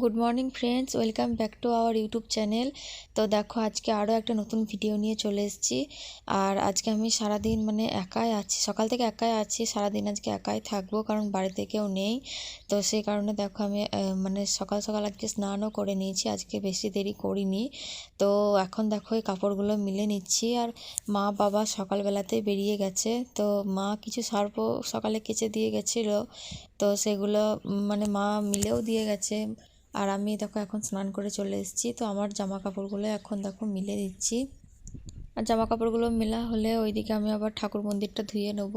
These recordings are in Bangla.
Good morning friends welcome back to our YouTube channel তো দেখো, আজকে আরও একটা নতুন ভিডিও নিয়ে চলে এসেছি। আর আজকে আমি সারাদিন মানে একাই আছি। সকাল থেকে একাই আছি, সারাদিন আজকে একাই থাকব কারণ বাড়িতে কেউ নেই। তো সেই কারণে দেখো, আমি মানে সকাল সকাল আজকে স্নানও করে নিয়েছি। আজকে বেশি দেরি করিনি। তো এখন দেখো, এই কাপড়গুলো মিলে নিচ্ছি। আর মা বাবা সকালবেলাতেই বেরিয়ে গেছে। তো মা কিছু সার্ফ সকালে কেচে দিয়ে গেছিল। তো সেগুলো মানে মা মিলেও দিয়ে গেছে। আর আমি দেখো এখন স্নান করে চলে এসেছি। তো আমার জামা কাপড়গুলো এখন দেখো মিলে দিচ্ছি। আর জামা কাপড়গুলো মেলা হলে ওইদিকে আমি আবার ঠাকুর মন্দিরটা ধুয়ে নেব।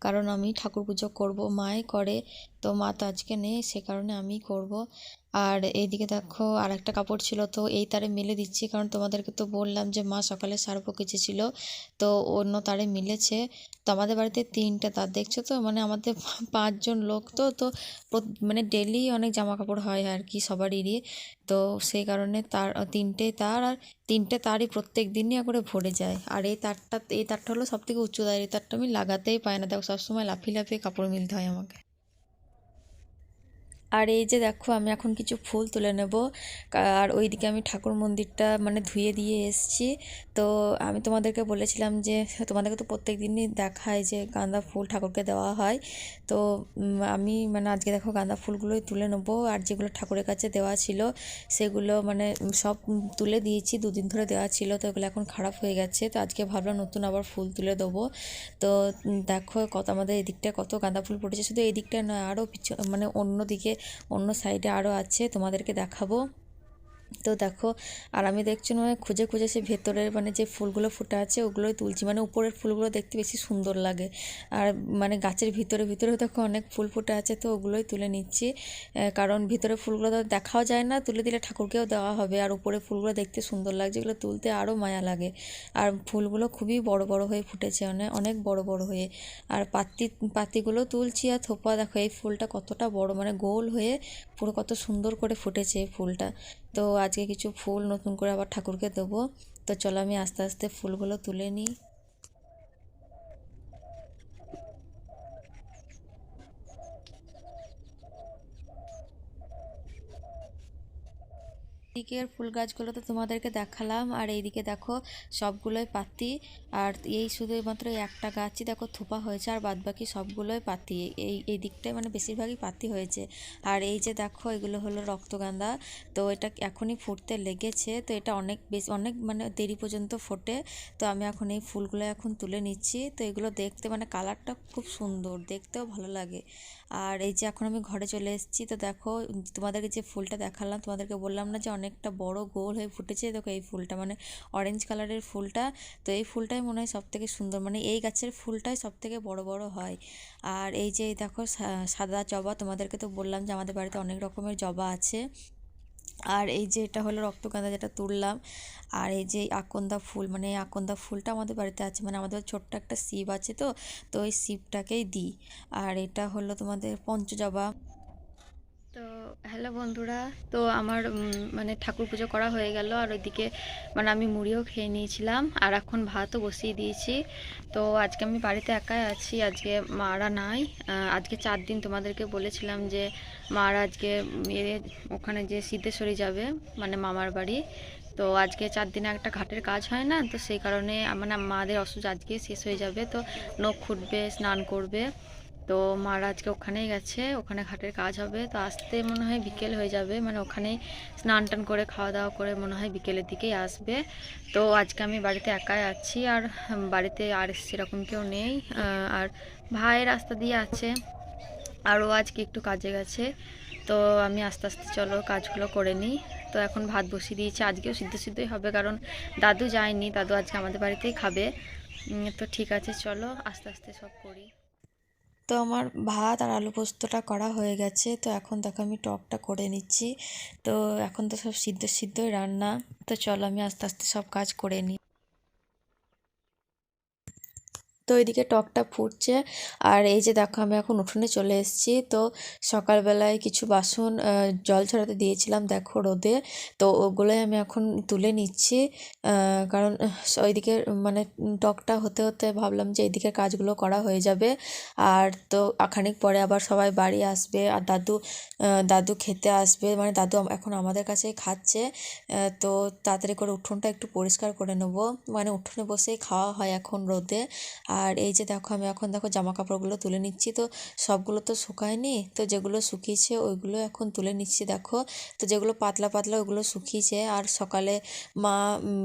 কারণ আমি ঠাকুর পুজো করব, মাই করে। তো মা তো আজকে নেই, সে কারণে আমি করব। আর এইদিকে দেখো আর একটা কাপড় ছিল, তো এই তারে মিলে দিচ্ছি, কারণ তোমাদেরকে তো বললাম যে মা সকালে সার্ফও কেচেছিল তো অন্য তারে মিলেছে। তো আমাদের বাড়িতে তিনটা তার, দেখছ তো? মানে আমাদের পাঁচজন লোক তো তো মানে ডেলি অনেক জামা কাপড় হয় আর কি সবারই। তো সেই কারণে তার, তিনটে তার, আর তিনটে তারই প্রত্যেক দিনই করে ভরে যায়। আর এই তারটা এই তারটা হলো সব থেকে উঁচু তার এই তারটা আমি লাগাতেই পাই না। দেখো সবসময় লাফিয়ে লাফিয়ে কাপড় মিলতে হয় আমাকে। আর এই যে দেখো, আমি এখন কিছু ফুল তুলে নেব। আর ওইদিকে আমি ঠাকুর মন্দিরটা মানে ধুয়ে দিয়ে এসছি। তো আমি তোমাদেরকে বলেছিলাম যে, তোমাদেরকে তো প্রত্যেক দিনই দেখায় যে গাঁদা ফুল ঠাকুরকে দেওয়া হয়। তো আমি মানে আজকে দেখো গাঁদা ফুলগুলোই তুলে নেব। আর যেগুলো ঠাকুরের কাছে দেওয়া ছিল, সেগুলো মানে সব তুলে দিয়েছি, দুদিন ধরে দেওয়া ছিল। তো এগুলো এখন খারাপ হয়ে গেছে। তো আজকে ভাবলাম নতুন আবার ফুল তুলে দেবো। তো দেখো কত আমাদের এদিকটায় কত গাঁদা ফুল ফুটেছে শুধু এই দিকটায় নয় আরও পিছু মানে অন্য দিকে অন্য সাইডে আরও আছে তোমাদেরকে দেখাবো। তো দেখো, আর আমি দেখছি মানে খুঁজে খুঁজে সে ভেতরের মানে যে ফুলগুলো ফুটে আছে, ওগুলোই তুলছি। মানে উপরের ফুলগুলো দেখতে বেশি সুন্দর লাগে। আর মানে গাছের ভিতরে ভিতরেও দেখো অনেক ফুল ফুটে আছে, তো ওগুলোই তুলে নিচ্ছি। কারণ ভিতরে ফুলগুলো তো দেখাও যায় না, তুলে দিলে ঠাকুরকেও দেওয়া হবে। আর উপরে ফুলগুলো দেখতে সুন্দর লাগছে, এগুলো তুলতে আরও মায়া লাগে। আর ফুলগুলো খুবই বড় বড় হয়ে ফুটেছে অনেক অনেক বড় বড় হয়ে। আর পাতি, পাতিগুলো তুলছি, আর থোপা, দেখো এই ফুলটা কতটা বড় মানে গোল হয়ে পুরো কত সুন্দর করে ফুটেছে ফুলটা। তো আজকে কিছু ফুল নতুন করে আবার ঠাকুরকে দেবো। তো চলো আমি আস্তে আস্তে ফুলগুলো তুলে নিই। দিকের ফুল গাছগুলো তো তোমাদেরকে দেখালাম। আর এইদিকে দেখো সবগুলোই পাতি। আর এই শুধু মাত্র একটা গাছই দেখো থোপা হয়েছে, আর বাদ বাকি সবগুলোই পাতি। এই এই দিকটায় মানে বেশিরভাগই পাতি হয়েছে। আর এই যে দেখো এগুলো হলো রক্তগাঁদা। তো এটা এখনই ফুটতে লেগেছে। তো এটা অনেক বেশি, অনেক মানে দেরি পর্যন্ত ফোটে। তো আমি এখন এই ফুলগুলো এখন তুলে নিচ্ছি। তো এগুলো দেখতে মানে কালারটা খুব সুন্দর, দেখতেও ভালো লাগে। আর এই যে এখন আমি ঘরে চলে এসেছি, তো দেখো, তোমাদেরকে যে ফুলটা দেখালাম, তোমাদেরকে বললাম না যে অনেকটা বড় গোল হয়ে ফুটেছে। দেখো, এই ফুলটা মানে অরেঞ্জ কালারের ফুলটা, তো এই ফুলটাই মনে হয় সবথেকে সুন্দর মানে এই গাছের ফুলটাই সবথেকে বড় বড় হয়। আর এই যে দেখো সাদা জবা, তোমাদেরকে তো বললাম যে আমাদের বাড়িতে অনেক রকমের জবা আছে। আর এই যে এটা হলো রক্তগাঁদা যেটা তুললাম, আর এই যে আকন্দা ফুল মানে এই আকন্দা ফুলটা আমাদের বাড়িতে আছে মানে আমাদের ছোট্ট একটা শিব আছে তো তো ওই শিবটাকেই দিই। আর এটা হলো তোমাদের পঞ্চজবা তো হ্যালো বন্ধুরা, তো আমার মানে ঠাকুর পুজো করা হয়ে গেল আর ওইদিকে মানে আমি মুড়িও খেয়ে নিয়েছিলাম আর এখন ভাতও বসিয়ে দিয়েছি। তো আজকে আমি বাড়িতে একাই আছি, আজকে মারা নাই। আজকে চার দিন তোমাদেরকে বলেছিলাম যে মারা আজকে ওখানে যে সিদ্ধেশ্বরী যাবে মানে মামার বাড়ি। তো আজকে চার দিনে একটা ঘাটের কাজ হয় না, তো সেই কারণে মানে মাদের অসুখ আজকে শেষ হয়ে যাবে। তো নখ খুঁটবে, স্নান করবে। তো মারা আজকে ওখানেই গেছে, ওখানে ঘাটের কাজ হবে। তো আসতে মনে হয় বিকেল হয়ে যাবে মানে ওখানেই স্নান টান করে, খাওয়া দাওয়া করে মনে হয় বিকেলের দিকেই আসবে। তো আজকে আমি বাড়িতে একাই আছি, আর বাড়িতে আর সেরকম কেউ নেই আর ভাই রাস্তা দিয়ে আছে আরও আজকে একটু কাজে গেছে। তো আমি আস্তে আস্তে, চলো, কাজগুলো করে নিই। তো এখন ভাত বসিয়ে দিয়েছি, আজকেও সিদ্ধ সিদ্ধই হবে, কারণ দাদু যায়নি, দাদু আজকে আমাদের বাড়িতেই খাবে। তো ঠিক আছে, চলো, আস্তে আস্তে সব করি। তো আমার ভাত আর আলু পোস্তটা করা হয়ে গেছে। তো এখন দেখো আমি টকটা করে নিচ্ছি। তো এখন তো সব সিদ্ধ সিদ্ধই রান্না। তো চলো আমি আস্তে আস্তে সব কাজ করে নিই তো এদিকে টকটা ফুটছে। আর এই যে দেখো, আমি এখন উঠোনে চলে এসেছি। তো সকালবেলায় কিছু বাসন জল ছড়াতে দিয়েছিলাম, দেখো রোদে। তো ওগুলোই আমি এখন তুলে নিচ্ছি। কারণ ওইদিকে মানে টকটা হতে হতে ভাবলাম যে এইদিকে কাজগুলো করা হয়ে যাবে। আর তো খানিক পরে আবার সবাই বাড়ি আসবে। আর দাদু দাদু খেতে আসবে। মানে দাদু এখন আমাদের কাছেই খাচ্ছে। তো তাড়াতাড়ি করে উঠোনটা একটু পরিষ্কার করে নেব। মানে উঠোনে বসেই খাওয়া হয় এখন রোদে। আর এই যে দেখো, আমি এখন দেখো জামা কাপড়গুলো তুলে নিচ্ছি। তো সবগুলো তো শুকায়নি, তো যেগুলো শুকিয়েছে ওইগুলো এখন তুলে নিচ্ছি দেখো। তো যেগুলো পাতলা পাতলা ওগুলো শুকিয়েছে। আর সকালে মা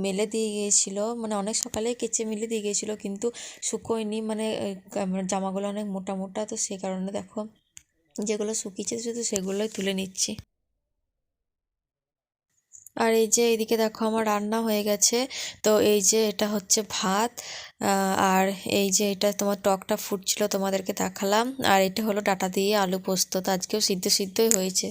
মেলে দিয়ে গিয়েছিল মানে অনেক সকালেই কেচে মেলে দিয়ে গিয়েছিল, কিন্তু শুকোয়নি। মানে জামাগুলো অনেক মোটা মোটা, তো সেই কারণে দেখো যেগুলো শুকিয়েছে শুধু সেগুলোই তুলে নিচ্ছি। আর এই যে এইদিকে দেখো আমার রান্না হয়ে গেছে। তো এই যে এটা হচ্ছে ভাত আর এই যে এটা তোমার টকটা ফুটছিল তোমাদেরকে দেখালাম। আর এটা হলো ডাটা দিয়ে আলু পোস্ত। তো আজকেও সিদ্ধ সিদ্ধই হয়েছে।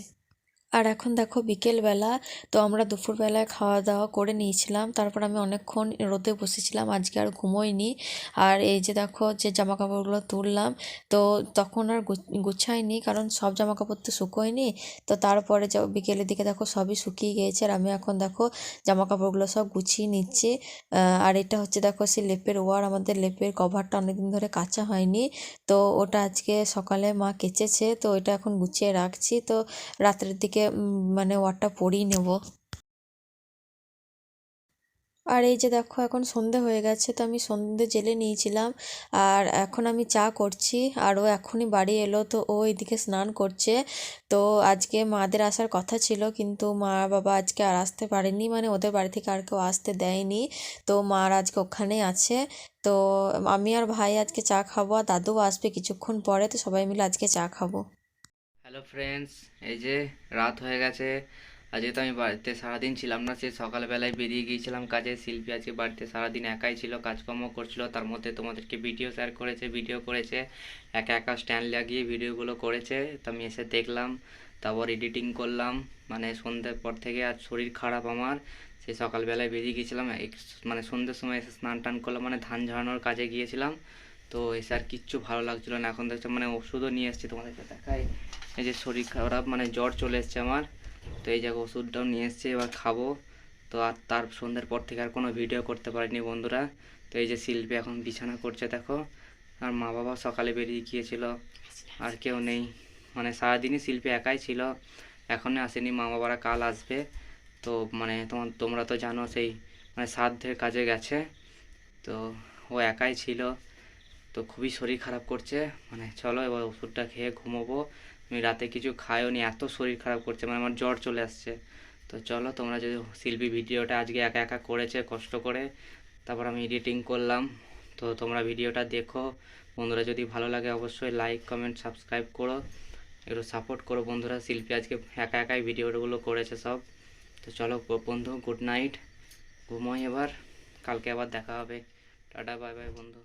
আর এখন দেখো বিকেলবেলা তো আমরা দুপুরবেলায় খাওয়া দাওয়া করে নিয়েছিলাম। তারপর আমি অনেকক্ষণ রোদে বসেছিলাম, আজকে আর ঘুমোইনি। আর এই যে দেখো যে জামা কাপড়গুলো তুললাম, তো তখন আর গুছাইনি কারণ সব জামা কাপড় তো শুকোয়নি। তো তারপরে বিকেলের দিকে দেখো সবই শুকিয়ে গিয়েছে আর আমি এখন দেখো জামা কাপড়গুলো সব গুছিয়ে নিচ্ছি। আর এটা হচ্ছে দেখো সেই লেপের ওয়ার, আমাদের লেপের কভারটা অনেকদিন ধরে কাচা হয়নি। তো ওটা আজকে সকালে মা কেচেছে, তো এটা এখন গুছিয়ে রাখছি। তো রাত্রের দিকে উম, মানে ওয়ারটা পরিয়ে নেব। আর এই যে দেখো এখন সন্ধে হয়ে গেছে তো আমি সন্ধে জেলে নিয়েছিলাম। আর এখন আমি চা করছি আর ও এখনই বাড়ি এলো তো ও এদিকে স্নান করছে। তো আজকে মাদের আসার কথা ছিল কিন্তু মা বাবা আজকে আর আসতে পারেনি মানে ওদের বাড়ি থেকে আর কেউ আসতে দেয়নি। তো মার আজকে ওখানেই আছে। তো আমি আর ভাই আজকে চা খাব আর দাদুও আসবে কিছুক্ষণ পরে তো সবাই মিলে আজকে চা খাব। হ্যালো ফ্রেন্ডস এই যে রাত হয়ে গেছে। আজকে তো আমি বাড়িতে সারাদিন ছিলাম না, সে সকালবেলায় বেরিয়ে গিয়েছিলাম কাজে। শিল্পী আজকে বাড়িতে সারাদিন একাই ছিল, কাজকর্ম করছিল। তার মধ্যে তোমাদেরকে ভিডিও শেয়ার করেছে ভিডিও করেছে। একা একা স্ট্যান্ড লাগিয়ে ভিডিওগুলো করেছে। তো আমি এসে দেখলাম, তারপর এডিটিং করলাম। মানে সন্ধ্যের পর থেকে আর শরীর খারাপ আমার। সেই সকালবেলায় বেরিয়ে গিয়েছিলাম। মানে সন্ধ্যের সময় এসে স্নান টান করলাম। মানে ধান ঝাড়ানোর কাজে গিয়েছিলাম। তো এসে আর কিচ্ছু ভালো লাগছিল না। এখন দেখছ মানে ওষুধও নিয়ে এসেছি তোমাদেরকে দেখাই। এই যে শরীর খারাপ মানে জ্বর চলে এসছে আমার। তো এই জায়গায় ওষুধটাও নিয়ে এসেছি, এবার খাব। তো আর তার সন্ধ্যের পর থেকে আর কোনো ভিডিও করতে পারিনি বন্ধুরা। তো এই যে শিল্পী এখন বিছানা করছে, দেখো। আর মা বাবা সকালে বেরিয়ে গিয়েছিল, আর কেউ নেই। মানে সারাদিনই শিল্পী একাই ছিল এখনই আসেনি, মা বাবারা কাল আসবে। তো মানে তোমার তোমরা তো জানো সেই মানে সাধ্যের কাজে গেছে। তো ও একাই ছিল। তো খুবই শরীর খারাপ করছে। মানে চলো এবার ওষুধটা খেয়ে ঘুমোবো। আমি রাতে কিছু খাইও নি, এত শরীর খারাপ করছে মানে আমার জ্বর চলে আসছে। তো চলো তোমরা যদি শিল্পী ভিডিওটা আজকে একা একা করেছে, কষ্ট করে, তারপর আমি এডিটিং করলাম। তো তোমরা ভিডিওটা দেখো। বন্ধুরা যদি ভালো লাগে অবশ্যই লাইক কমেন্ট সাবস্ক্রাইব করো। একটু সাপোর্ট করো বন্ধুরা, শিল্পী আজকে একা একাই ভিডিওগুলো করেছে সব। তো চলো বন্ধু গুড নাইট ঘুমোই এবার, কালকে আবার দেখা হবে। টাটা বাই বাই বন্ধু।